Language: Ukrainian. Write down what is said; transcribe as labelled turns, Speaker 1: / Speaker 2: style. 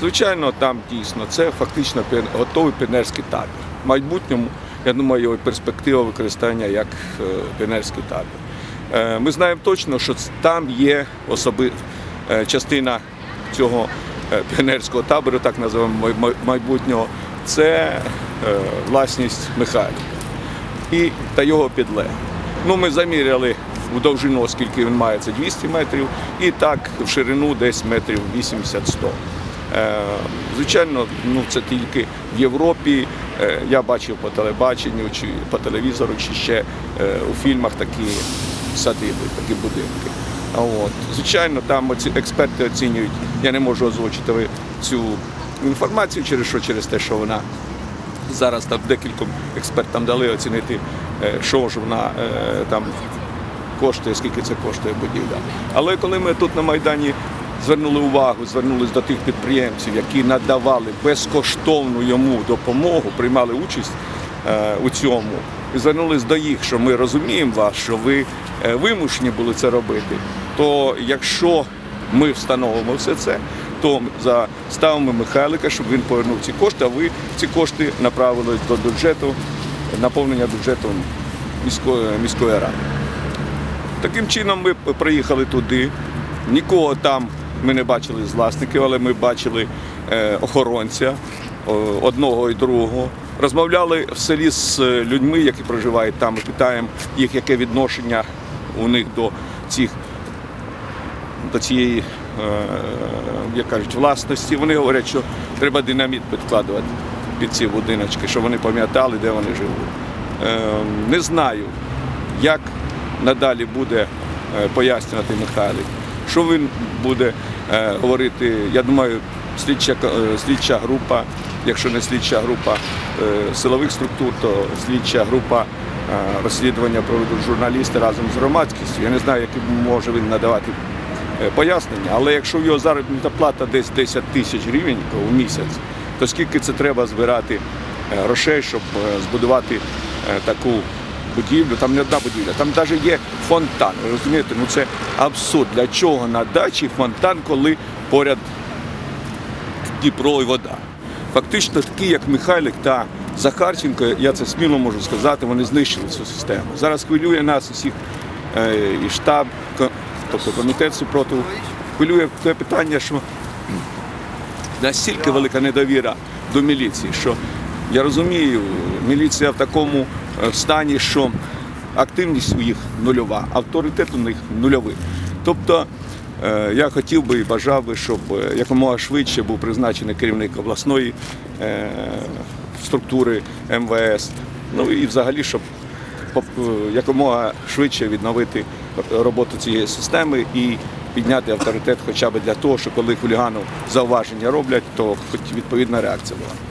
Speaker 1: Звичайно, там дійсно це фактично готовий піонерський табір. В майбутньому, я думаю, його перспектива використання як е, піонерський табір. Е, Ми знаємо точно, що там є особи, е, частина цього піонерського табору, так називаємо май- май- майбутнього, це власність Михайла і та його підлеглих. Ну, ми заміряли у довжину, оскільки він має це 200 метрів, і так в ширину десь метрів 80-100. Е, звичайно, ну це тільки в Європі. Е, я бачив по телебаченню чи по телевізору, чи ще е, у фільмах такі садиби, такі будинки. От. Звичайно, там оці експерти оцінюють, я не можу озвучити цю інформацію через що, через те, що вона зараз там декільком експертам дали оцінити, що ж вона там коштує, скільки це коштує будівля. Але коли ми тут на Майдані звернули увагу, звернулись до тих підприємців, які надавали безкоштовну йому допомогу, приймали участь е, у цьому, і звернулись до їх, що ми розуміємо вас, що ви е, вимушені були це робити, то якщо ми встановимо все це, то заставимо Михайлика, щоб він повернув ці кошти, а ви ці кошти направили до бюджету, наповнення бюджету міської, міської ради. Таким чином ми приїхали туди. Нікого там ми не бачили власників, але ми бачили е, охоронця одного і другого. Розмовляли в селі з е, людьми, які проживають там, і питаємо їх, яке відношення у них до цих до цієї, е, як кажуть, власності. Вони говорять, що треба динаміт підкладувати під ці будиночки, щоб вони пам'ятали, де вони живуть. Не знаю, як надалі буде пояснювати Михайлик, що він буде е, говорити. Я думаю, слідча, е, слідча група, якщо не слідча група е, силових структур, то слідча група е, розслідування проведуть журналісти разом з громадськістю. Я не знаю, які може він надавати е, пояснення, але якщо в його заробітна плата десь 10 тисяч гривень у місяць, то скільки це треба збирати е, грошей, щоб е, збудувати таку будівлю, там не одна будівля, там навіть є фонтан. Розумієте, ну це абсурд. Для чого на дачі фонтан, коли поряд Дніпро і вода. Фактично такі, як Михайлик та Захарченко, я це сміло можу сказати, вони знищили цю систему. Зараз хвилює нас усіх е, і штаб, тобто комітет супротиву, хвилює те питання, що настільки велика недовіра до міліції, що я розумію, міліція в такому е, стані, що активність у їх нульова, авторитет у них нульовий. Тобто е, я хотів би і бажав би, щоб е, якомога швидше був призначений керівник обласної структури МВС. Ну і взагалі, щоб якомога швидше відновити роботу цієї системи і підняти авторитет хоча б для того, що коли хулігану зауваження роблять, то хоч відповідна реакція була.